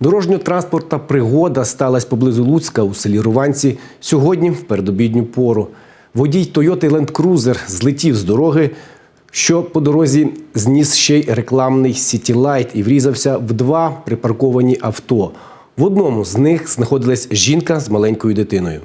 Дорожньо-транспортна пригода сталася поблизу Луцька у селі Руванці сьогодні в передобідню пору. Водій Toyota Land Cruiser злетів з дороги, що по дорозі зніс ще й рекламний Light і врізався в два припарковані авто. В одному з них знаходилась жінка з маленькою дитиною.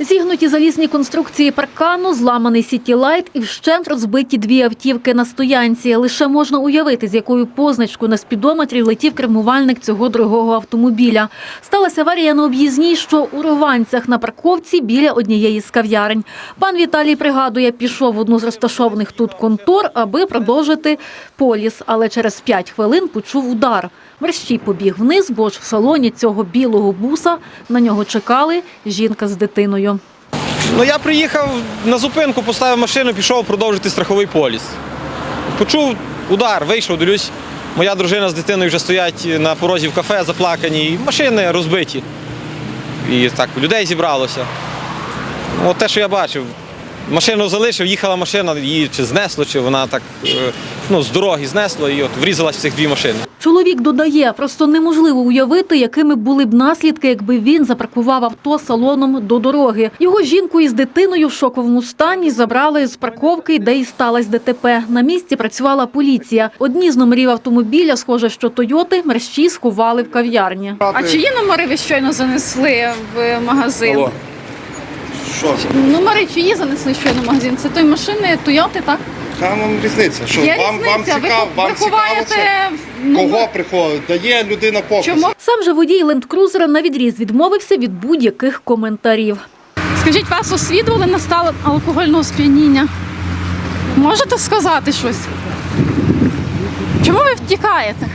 Зігнуті залізні конструкції паркану, зламаний сітілайт і вщент розбиті дві автівки на стоянці. Лише можна уявити, з якою позначкою на спідометрі летів кермувальник цього дорогого автомобіля. Сталася аварія на об'їзній, що у Рованцях на парковці біля однієї з кав'ярень. Пан Віталій пригадує, пішов в одну з розташованих тут контор, аби продовжити поліс, але через п'ять хвилин почув удар. Мерщій побіг вниз, бо ж в салоні цього білого буса на нього чекали жінка з дитиною. Ну я приїхав на зупинку, поставив машину, пішов продовжити страховий поліс. Почув удар, вийшов, дивлюсь, моя дружина з дитиною вже стоять на порозі в кафе, заплакані, і машини розбиті. І так, людей зібралося. От те, що я бачив. Машину залишив, їхала машина, її чи знесло, чи вона так е, ну, з дороги знесло і от врізалась в цих дві машини. Чоловік додає, просто неможливо уявити, якими були б наслідки, якби він запаркував авто салоном до дороги. Його жінку із дитиною в шоковому стані забрали з парковки, де і сталося ДТП. На місці працювала поліція. Одні з номерів автомобіля, схоже, що Тойоти, мерщі сховали в кав'ярні. А чиї номери ви щойно занесли в магазин? Що? Номери чиї занесли щойно в магазин? Це той машини Тойоти, так? Яка вам різниця? Що Є вам, вам різниця. цікаво, ви, вам цікаво ховаєте це? Кого приходить? Дає людина показ. Чому? Сам же водій лендкрузера на відріз відмовився від будь-яких коментарів. Скажіть, вас освідували на стан алкогольного сп'яніння? Можете сказати щось? Чому ви втікаєте?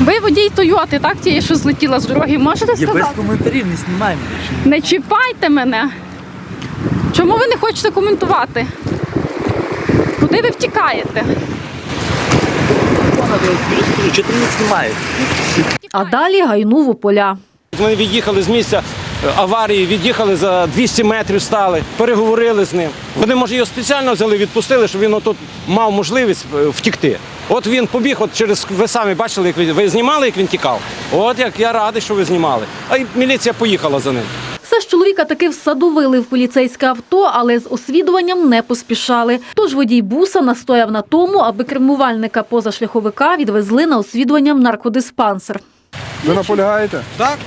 Ви водій Тойоти, так? Тієї, що злетіла з дороги. Можете Я без сказати? коментарів не знімаємо більше. Не чіпайте мене. Чому ви не хочете коментувати? Куди ви втікаєте? Чого ти не знімаєш? А далі гайнув у поля. Ми від'їхали з місця аварії, від'їхали за 200 метрів, стали, переговорили з ним. Вони, може, його спеціально взяли, відпустили, щоб він отут мав можливість е, втікти. От він побіг, от через ви самі бачили, як він, ви знімали, як він тікав. От як я радий, що ви знімали. А й міліція поїхала за ним. Все ж чоловіка таки всадовили в поліцейське авто, але з освідуванням не поспішали. Тож водій буса настояв на тому, аби кермувальника позашляховика відвезли на освідування в наркодиспансер. Ви наполягаєте? Так?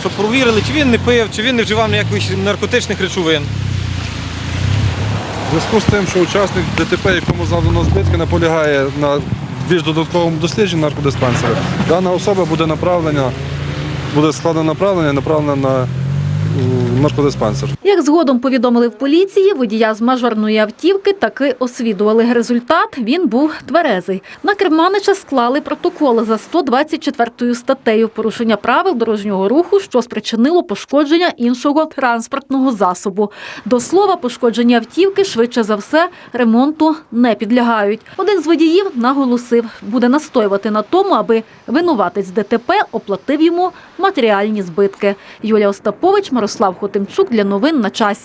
Щоб провірили, чи він не пив, чи він не вживав ніяких наркотичних речовин. У зв'язку з тим, що учасник ДТП, якому завдано збитки, наполягає на більш додатковому дослідженні наркодиспансера, дана особа буде направлена, буде складено направлення, направлена на м, наркодиспансер. Як згодом повідомили в поліції, водія з мажорної автівки таки освідували. Результат він був тверезий. На керманича склали протокол за 124 статтею порушення правил дорожнього руху, що спричинило пошкодження іншого транспортного засобу. До слова, пошкоджені автівки швидше за все ремонту не підлягають. Один з водіїв наголосив, буде настоювати на тому, аби винуватець ДТП оплатив йому матеріальні збитки. Юлія Остапович, Мирослав Хотимчук для новин на часі.